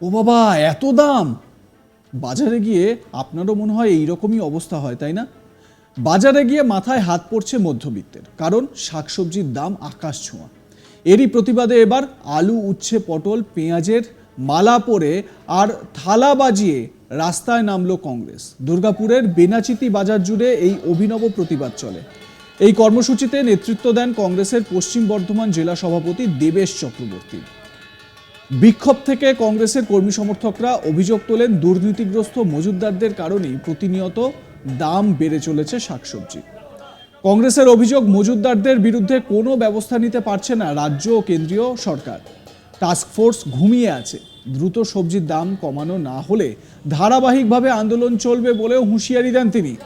ও বাবা, এত দাম? বাজারে গিয়ে আপনারও মনে হয় এইরকমই অবস্থা হয়, তাই না? বাজারে গিয়ে মাথায় হাত পড়ছে মধ্যবিত্তের, কারণ শাকসবজির দাম আকাশ ছোঁয়া। এরই প্রতিবাদে এবার আলু, উচ্ছে, পটল, পেঁয়াজের মালা পরে আর থালা বাজিয়ে রাস্তায় নামলো কংগ্রেস। দুর্গাপুরের বেনাচিতি বাজার জুড়ে এই অভিনব প্রতিবাদ চলে। এই কর্মসূচিতে নেতৃত্ব দেন কংগ্রেসের পশ্চিম বর্ধমান জেলা সভাপতি দেবেশ চক্রবর্তী। বিক্ষোভ থেকে কংগ্রেসের কর্মী সমর্থকরা অভিযোগ তোলেন, দুর্নীতিগ্রস্ত মজুতদারদের কারণেই প্রতিনিয়ত দাম বেড়ে চলেছে শাকসবজি। কংগ্রেসের অভিযোগ মজুতদারদের বিরুদ্ধে কোনো ব্যবস্থা নিতে পারছে না রাজ্য ও কেন্দ্রীয় সরকার। টাস্কফোর্স ঘুমিয়ে আছে। দ্রুত সবজির দাম কমানো না হলে ধারাবাহিকভাবে আন্দোলন চলবে বলেও হুঁশিয়ারি দেন তিনি।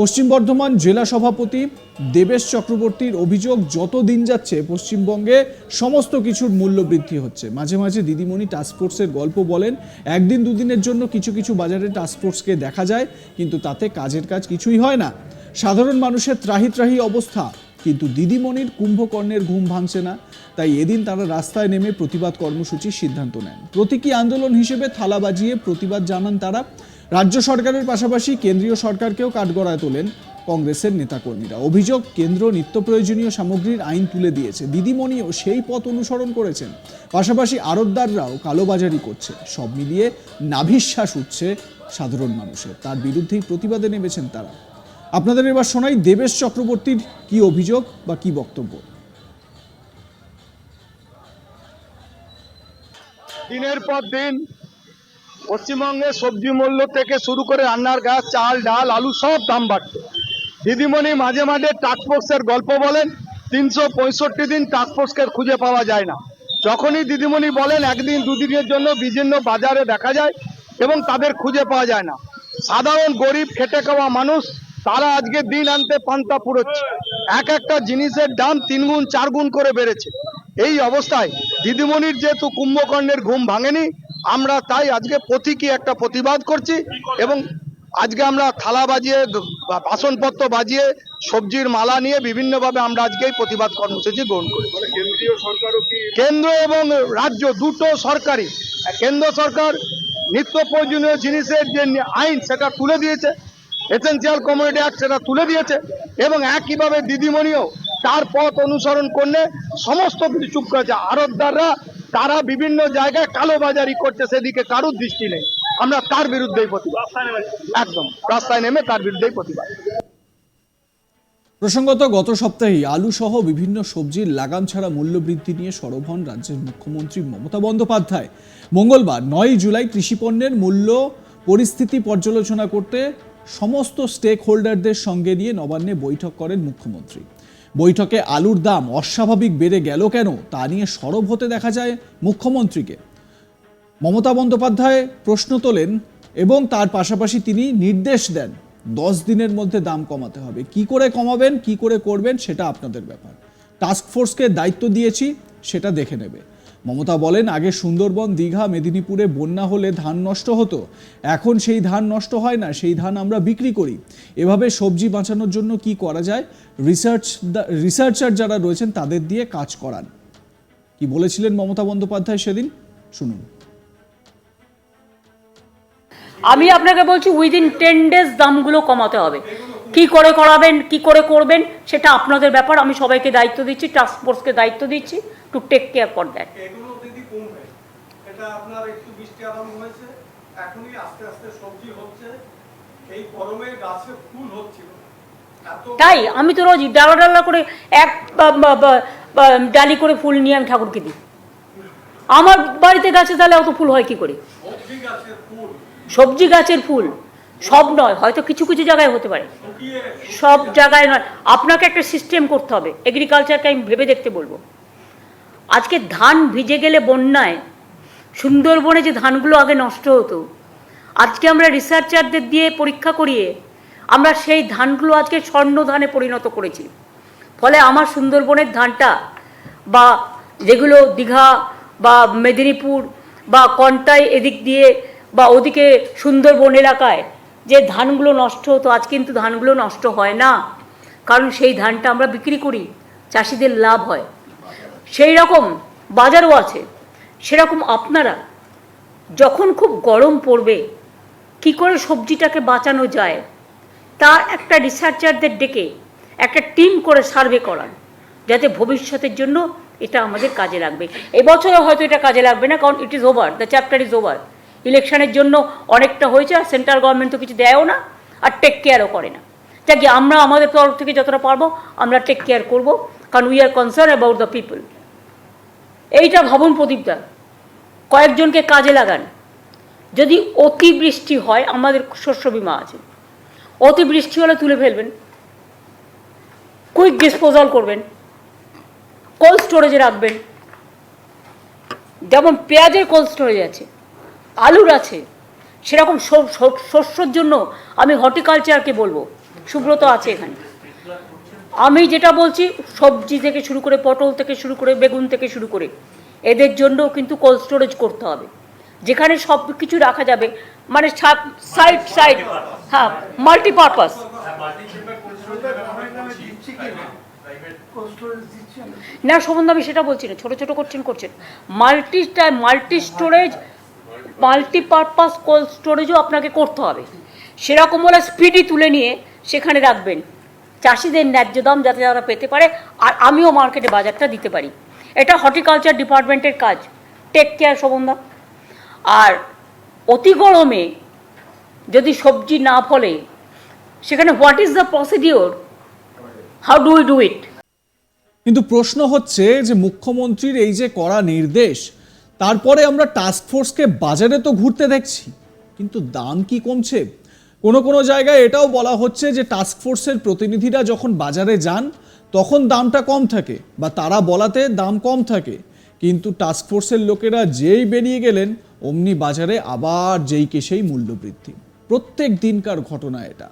পশ্চিম বর্ধমান জেলা সভাপতি দেবেশ চক্রবর্তীর অভিযোগ, যত দিন যাচ্ছে পশ্চিমবঙ্গে সমস্ত কিছুর মূল্য বৃদ্ধি হচ্ছে। মাঝে মাঝে দিদিমণি টাস্কফোর্সের গল্প বলেন, একদিন দুদিনের জন্য কিছু কিছু বাজারে টাস্কফোর্সকে দেখা যায়, কিন্তু তাতে কাজের কাজ কিছুই হয় না। সাধারণ মানুষের ত্রাহি ত্রাহি অবস্থা, কিন্তু দিদিমণির কুম্ভকর্ণের ঘুম ভাঙছে না। তাই এদিন তারা রাস্তায় নেমে প্রতিবাদ কর্মসূচির সিদ্ধান্ত নেন। প্রতীকী আন্দোলন হিসেবে থালা বাজিয়ে প্রতিবাদ জানান তারা। রাজ্য সরকারের পাশাপাশি কেন্দ্রীয় সরকারকেও কাঠগড়ায় তোলেন কংগ্রেসের নেতাকর্মীরা। অভিযোগ, কেন্দ্র নিত্য প্রয়োজনীয় সামগ্রীর আইন তুলে দিয়েছে। দিদিমণিও সেই পথ অনুসরণ করেছেন। পাশাপাশি আড়তদাররাও কালোবাজারি করছে। সব মিলিয়ে নাভিশ্বাস উঠছে সাধারণ মানুষের। তার বিরুদ্ধেই প্রতিবাদে নেমেছেন তারা। আপনাদের এবার শোনাই দেবেশ চক্রবর্তীর কি অভিযোগ বা কি বক্তব্য। দিনের পর দিন পশ্চিমবঙ্গে সবজি মূল্য থেকে শুরু করে রান্নার গাছ, চাল, ডাল, আলু সব দাম বাড়ছে। দিদিমণি মাঝে মাঝে টাস্কফোর্সের গল্প বলেন, তিনশো পঁয়ষট্টি দিন টাস্কফোর্সকে খুঁজে পাওয়া যায় না। যখনই দিদিমণি বলেন, একদিন দুদিনের জন্য বিভিন্ন বাজারে দেখা যায় এবং তাদের খুঁজে পাওয়া যায় না। সাধারণ গরিব খেটে খাওয়া মানুষ, তারা আজকে দিন আনতে পান্তা পুরোচ্ছে। এক একটা জিনিসের দাম তিন গুণ, চার গুণ করে বেড়েছে। এই অবস্থায় দিদিমণির যেহেতু কুম্ভকর্ণের ঘুম ভাঙেনি আমরা তাই আজকে প্রতীকী একটা প্রতিবাদ করছি এবং আজকে আমরা থালা বাজিয়ে বাসনপত্র বাজিয়ে সবজির মালা নিয়ে বিভিন্নভাবে আমরা আজকে এই প্রতিবাদ কর্মসূচি গ্রহণ করি। কেন্দ্র এবং রাজ্য দুটো সরকারি কেন্দ্র সরকার নিত্য প্রয়োজনীয় জিনিসের যে আইন সেটা তুলে দিয়েছে। এসেন্সিয়াল কমিউনিটি অ্যাক্ট সেটা তুলে দিয়েছে এবং একইভাবে দিদিমণিও তার পথ অনুসরণ করলে সমস্ত কিছু চুপ করেছে আরতদাররা তারা বিভিন্ন জায়গায় কালোবাজারি করছে, সেদিকে কারুর দৃষ্টি নেই। আমরা তার বিরুদ্ধেই প্রতিবাদ। একদম, রাস্তায় নেমে তার বিরুদ্ধেই প্রতিবাদ। প্রসঙ্গত, গত সপ্তাহেই আলু সহ বিভিন্ন সবজির লাগাম ছাড়া মূল্য বৃদ্ধি নিয়ে সরব হন রাজ্যের মুখ্যমন্ত্রী মমতা বন্দ্যোপাধ্যায়। মঙ্গলবার নয় জুলাই কৃষিপণ্যের মূল্য, পরিস্থিতি পর্যালোচনা করতে সমস্ত স্টেক হোল্ডারদের সঙ্গে নিয়ে নবান্নে বৈঠক করেন মুখ্যমন্ত্রী। বৈঠকে আলুর দাম অস্বাভাবিক বেড়ে গেল কেন তা নিয়ে সরব হতে দেখা যায় মুখ্যমন্ত্রীকে। মমতা বন্দ্যোপাধ্যায় প্রশ্ন তোলেন এবং তার পাশাপাশি তিনি নির্দেশ দেন, দশ দিনের মধ্যে দাম কমাতে হবে। কি করে কমাবেন, কি করে করবেন সেটা আপনাদের ব্যাপার। টাস্ক ফোর্সকে দায়িত্ব দিয়েছি, সেটা দেখে নেবে। মমতা বলেন, আগে সুন্দরবন, দীঘা, মেদিনীপুরে বন্যা হলে ধান নষ্ট হতো। এখন সেই ধান নষ্ট হয় না, সেই ধান আমরা বিক্রি করি। এভাবে সবজি বাঁচানোর জন্য কি করা যায়? রিসার্চ রিসার্চার যারা রয়েছেন, তাদের দিয়ে কাজ করান। কি বলেছিলেন মমতা বন্দ্যোপাধ্যায় সেদিন? শুনুন। আমি আপনাকে বলছি উইদিন টেন ডেজ দামগুলো কমাতে হবে। কি করে করাবেন কি করে করবেন সেটা আপনাদের ব্যাপার। আমি সবাইকে দায়িত্ব দিচ্ছি টাস্ক ফোর্সকে দায়িত্ব দিচ্ছি to take care for that তাই আমি তো রোজ ডালা ডালা করে এক ডালি করে ফুল নিয়ে আমি ঠাকুরকে দিই। আমার বাড়িতে গাছে তাহলে অত ফুল হয় কি করে? সবজি গাছের ফুল। সবজি গাছের ফুল। সব নয়, হয়তো কিছু কিছু জায়গায় হতে পারে। সব জায়গায় নয়। আপনাকে একটা সিস্টেম করতে হবে। এগ্রিকালচারকে আমি ভেবে দেখতে বলব। আজকে ধান ভিজে গেলে বন্যায়, সুন্দরবনে যে ধানগুলো আগে নষ্ট হতো, আজকে আমরা রিসার্চারদের দিয়ে পরীক্ষা করিয়ে আমরা সেই ধানগুলো আজকে স্বর্ণ ধানে পরিণত করেছি। ফলে আমার সুন্দরবনের ধানটা বা যেগুলো দীঘা বা মেদিনীপুর বা কন্টাই এদিক দিয়ে বা ওদিকে সুন্দরবন এলাকায় যে ধানগুলো নষ্ট হতো, আজ কিন্তু ধানগুলো নষ্ট হয় না। কারণ সেই ধানটা আমরা বিক্রি করি, চাষিদের লাভ হয়। সেই রকম বাজারও আছে। সেরকম আপনারা যখন খুব গরম পড়বে, কি করে সবজিটাকে বাঁচানো যায়, তার একটা রিসার্চারদের ডেকে একটা টিম করে সার্ভে করান, যাতে ভবিষ্যতের জন্য এটা আমাদের কাজে লাগবে। এবছরে হয়তো এটা কাজে লাগবে না, কারণ it is over the chapter is over ইলেকশনের জন্য অনেকটা হয়েছে আর সেন্ট্রাল গভর্নমেন্ট তো কিছু দেয়ও না আর টেক কেয়ারও করে না। যাকে আমরা আমাদের তরফ থেকে যতটা পারব, আমরা টেক কেয়ার করব, কারণ we are concern about the people এইটা ভাবুন প্রদীপদা কয়েকজনকে কাজে লাগান। যদি অতিবৃষ্টি হয়, আমাদের শস্য বিমা আছে। অতিবৃষ্টি হলে তুলে ফেলবেন। কুইক ডিসপোজাল করবেন। কোল্ড স্টোরেজে রাখবেন। যেমন পেঁয়াজের কোল্ড স্টোরেজ আছে। আলুর আছে সেরকম শস্যর জন্য আমি হর্টিকালচারকে বলব সুব্রত আছে এখানে আমি যেটা বলছি সবজি থেকে শুরু করে পটল থেকে শুরু করে বেগুন থেকে শুরু করে এদের জন্যও কিন্তু কোল্ড স্টোরেজ করতে হবে যেখানে সব কিছু রাখা যাবে মানে সাইড সাইড হ্যাঁ মাল্টিপারপাস না সম্বন্ধে আমি সেটা বলছি না ছোটো ছোটো করছেন করছেন multi multi storage multipurpose cold স্টোরেজও আপনাকে করতে হবে। সেরকম হলে স্পিডি তুলে নিয়ে সেখানে রাখবেন। চাষিদের ন্যায্য দাম যাতে তারা পেতে পারে, আর আমিও মার্কেটে বাজারটা দিতে পারি। এটা হর্টিকালচার ডিপার্টমেন্টের কাজ। টেক কেয়ার সম্বন্ধা আর অতি গরমে যদি সবজি না ফলে, সেখানে what is the procedure how do do it কিন্তু প্রশ্ন হচ্ছে যে মুখ্যমন্ত্রীর এই যে করা নির্দেশ তারপরে আমরা টাস্ক ফোর্সকে বাজারে তো ঘুরতে দেখছি, কিন্তু দাম কি কমছে? কোনো কোনো জায়গায় এটাও বলা হচ্ছে যে টাস্ক ফোর্সের প্রতিনিধিরা যখন বাজারে যান, তখন দামটা কম থাকে বা তারা বলাতে দাম কম থাকে। কিন্তু টাস্ক ফোর্সের লোকেরা যেই বেরিয়ে গেলেন, অমনি বাজারে আবার যেই কে সেই মূল্যবৃদ্ধি। প্রত্যেক দিনকার ঘটনা এটা।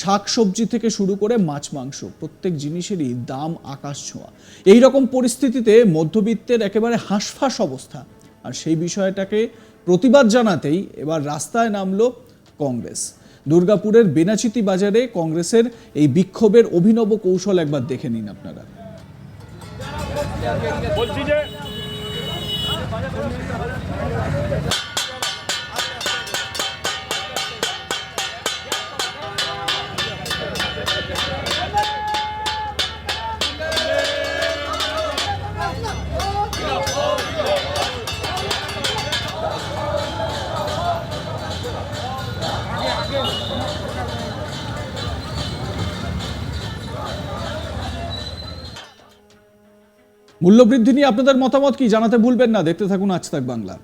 শাকসবজি থেকে শুরু করে মাছ, মাংস, প্রত্যেক জিনিসেরই দাম আকাশ ছোঁয়া। এই রকম পরিস্থিতিতে মধ্যবিত্তের একেবারে হাঁসফাঁস অবস্থা। আর সেই বিষয়টাকে প্রতিবাদ জানাতেই এবার রাস্তায় নামল কংগ্রেস। দুর্গাপুরের বেনাচিতি বাজারে কংগ্রেসের এই বিক্ষোভের অভিনব কৌশল একবার দেখে নিন আপনারা। মূল্যবৃদ্ধি নিয়ে আপনাদের মতামত কি? জানাতে ভুলবেন না। দেখতে থাকুন আজ তাক বাংলা।